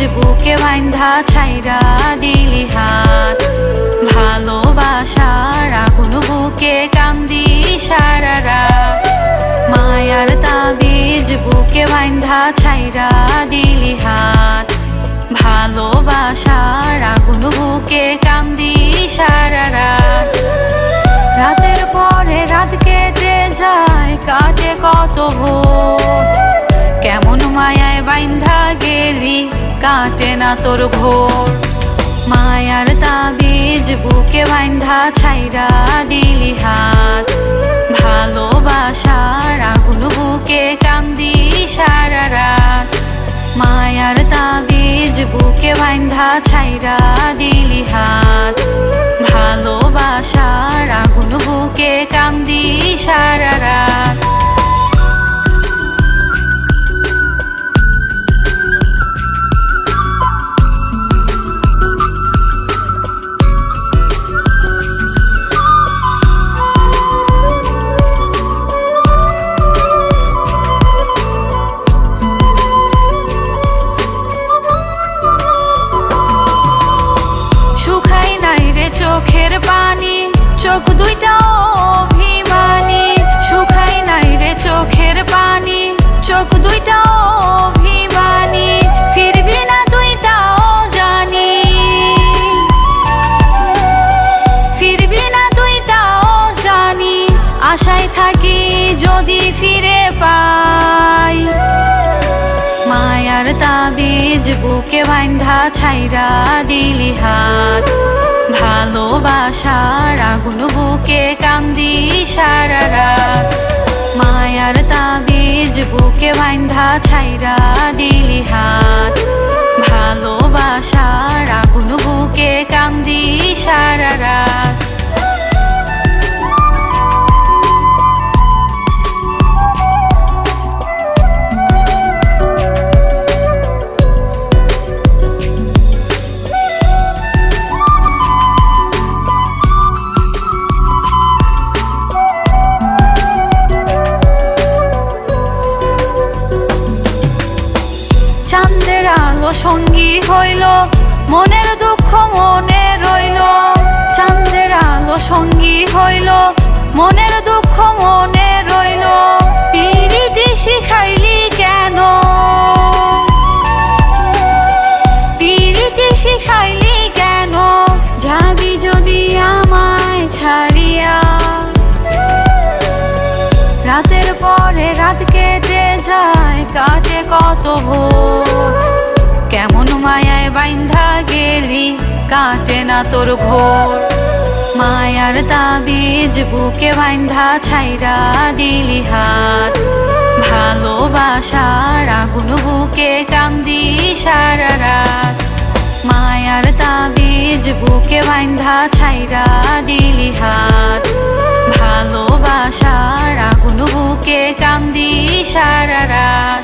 বাইন্ধা ছাইরা দিলি হাত। ভালোবাসার আগুন বুকে, কান্দি সারা রাত। মায়ার তাবিজ বুকে বাইন্ধা ছাইরা দিলি হাত। ভালোবাসার আগুন বুকে, কান্দি সারা রাত। রাতের পরে রাত কেটে যায়, কাটে কত ভোর। কেমন মায়ায় বাইন্ধা গেলি কাটে না তোর ঘোর। মায়ার তাবিজ বুকে বাইন্ধা ছাইরা দিলি হাত। ভালোবাসার আগুন বুকে কান্দি সারা রাত। মায়ার তাবিজ বুকে বাইন্ধা ছাইরা দিলি হাত। ভালোবাসার আগুন বুকে কান্দি সারা রাত। ফিরে পাই। মায়ার তাবিজ বুকে বাইন্ধা ছাইরা দিলি হাত। ভালোবাসার আগুন বুকে কান্দি সারা রাত। মায়ার তাবিজ বুকে বাইন্ধা ছাইরা দিলি হাত। ভালোবাসার আগুন বুকে কান্দি সারা রাত। সঙ্গী হইল, মনের দুঃখ মনে রইল। চাঁদের আলো সঙ্গী হইল, মনের দুঃখ মনে রইল। পিরিতি শিখাইলি কেন? পিরিতি শিখাইলি কেন? যাবি যদি আমায় ছাড়িয়া। রাতের পরে রাত কেটে যায়, কাটে কত ভোর। কেমন মায়ায় বাইন্ধা গেলি? কাটে না তোর ঘোর। মায়ার তাবিজ বুকে বাইন্ধা ছাইরা দিলি হাত। ভালোবাসার আগুন বুকে কান্দি সারা রাত। মায়ার তাবিজ বুকে বাইন্ধা ছাইরা দিলি হাত। ভালোবাসার আগুন বুকে কান্দি সারা রাত।